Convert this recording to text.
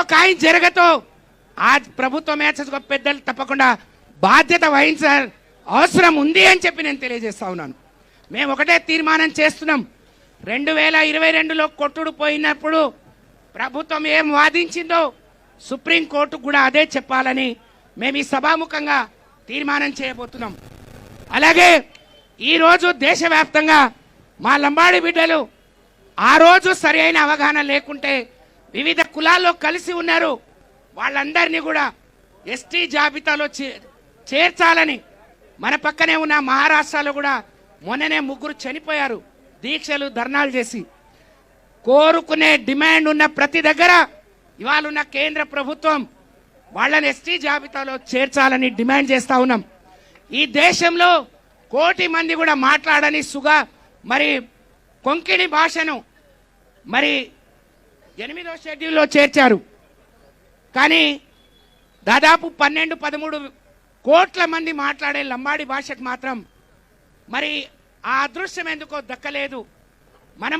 తో కాయం జరగతో ఆ ప్రభుత్వం ఏర్చ పెద్దలు తప్పకుండా బాధ్యత వహించారు అవసరం ఉంది అని చెప్పి నేను తెలియజేస్తా ఉన్నాను. మేము ఒకటే తీర్మానం చేస్తున్నాం. రెండు వేల ఇరవై రెండులో కొట్టుడు పోయినప్పుడు ప్రభుత్వం ఏం వాదించిందో సుప్రీంకోర్టు కూడా అదే చెప్పాలని మేము ఈ సభాముఖంగా తీర్మానం చేయబోతున్నాం. అలాగే ఈరోజు దేశవ్యాప్తంగా మా లంబాడి బిడ్డలు ఆ రోజు సరి అయిన అవగాహన లేకుంటే వివిధ కులాల్లో కలిసి ఉన్నారు. వాళ్ళందరినీ కూడా ఎస్టీ జాబితాలో చేర్చాలని మన పక్కనే ఉన్న మహారాష్ట్రలో కూడా మొన్ననే ముగ్గురు చనిపోయారు. దీక్షలు ధర్నాలు చేసి కోరుకునే డిమాండ్ ఉన్న ప్రతి దగ్గర ఇవాళ ఉన్న కేంద్ర ప్రభుత్వం వాళ్ళని ఎస్టీ జాబితాలో చేర్చాలని డిమాండ్ చేస్తా ఉన్నాం. ఈ దేశంలో కోటి మంది కూడా మాట్లాడని సుగా మరి కొంకిణి భాషను మరి ఎనిమిదో షెడ్యూల్లో చేర్చారు. కానీ దాదాపు పన్నెండు పదమూడు కోట్ల మంది మాట్లాడే లంబాడి భాషకు మాత్రం మరి ఆ అదృశ్యం ఎందుకో దక్కలేదు. మనం